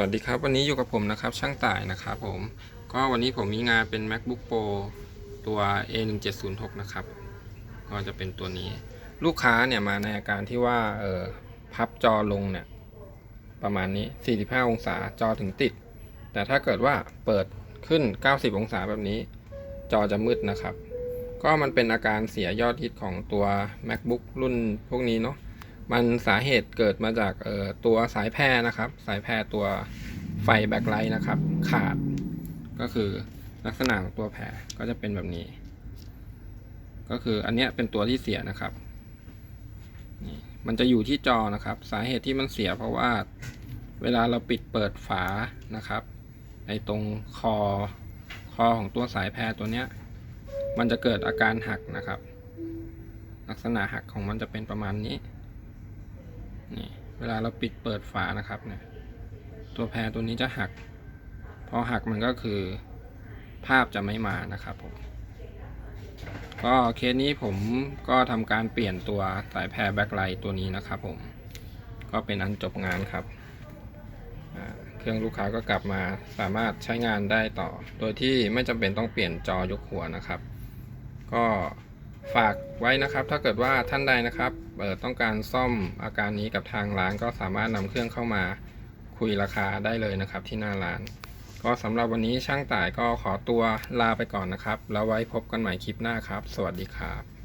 วัสดีครับวันนี้อยู่กับผมนะครับช่างต่ายนะครับผมก็วันนี้ผมมีงานเป็น macbook pro ตัว a1706 นะครับก็จะเป็นตัวนี้ ลูกค้าเนี่ยมาในอาการที่ว่าเออพับจอลงเนี่ยประมาณนี้ 45 องศาจอถึงติด แต่ถ้าเกิดว่าเปิดขึ้น 90 องศาแบบนี้ จอจะมืดนะครับ ก็มันเป็นอาการเสียยอดฮิตของตัว macbook รุ่นพวกนี้เนาะ มันสาเหตุเกิดมาจากตัวสายแพร่นะครับ สายแพร่ตัวไฟแบ็คไลท์นะครับ ขาด ก็คือลักษณะของตัวแพรก็จะเป็นแบบนี้ ก็คืออันนี้เป็นตัวที่เสียนะครับมันจะอยู่ที่จอนะครับ สาเหตุที่มันเสียเพราะว่าเวลาเราปิดเปิดฝานะครับไอ้ตรงคอคอของตัวสายแพรตัวเนี้ย มันจะเกิดอาการหักนะครับ ลักษณะหักของมันจะเป็นประมาณนี้ นี่เวลาเราปิดเปิดฝานะครับเนี่ยตัวแพรตัวนี้จะหัก พอหักมันก็คือภาพจะไม่มานะครับผมก็เคสนี้ผมก็ทำการเปลี่ยนตัวสายแพรแบ็คไลท์ตัวนี้นะครับผมก็เป็นอันจบงานครับ เครื่องลูกค้าก็กลับมาสามารถใช้งานได้ต่อ โดยที่ไม่จำเป็นต้องเปลี่ยนจอยกหัวนะครับ ก็ ฝากไว้นะครับ ถ้าเกิดว่าท่านใดนะครับเออต้องการซ่อมอาการนี้กับทางร้านก็สามารถนำเครื่องเข้ามาคุยราคาได้เลยนะครับที่หน้าร้าน ก็สำหรับวันนี้ช่างต่ายก็ขอตัวลาไปก่อนนะครับ แล้วไว้พบกันใหม่คลิปหน้าครับ สวัสดีครับ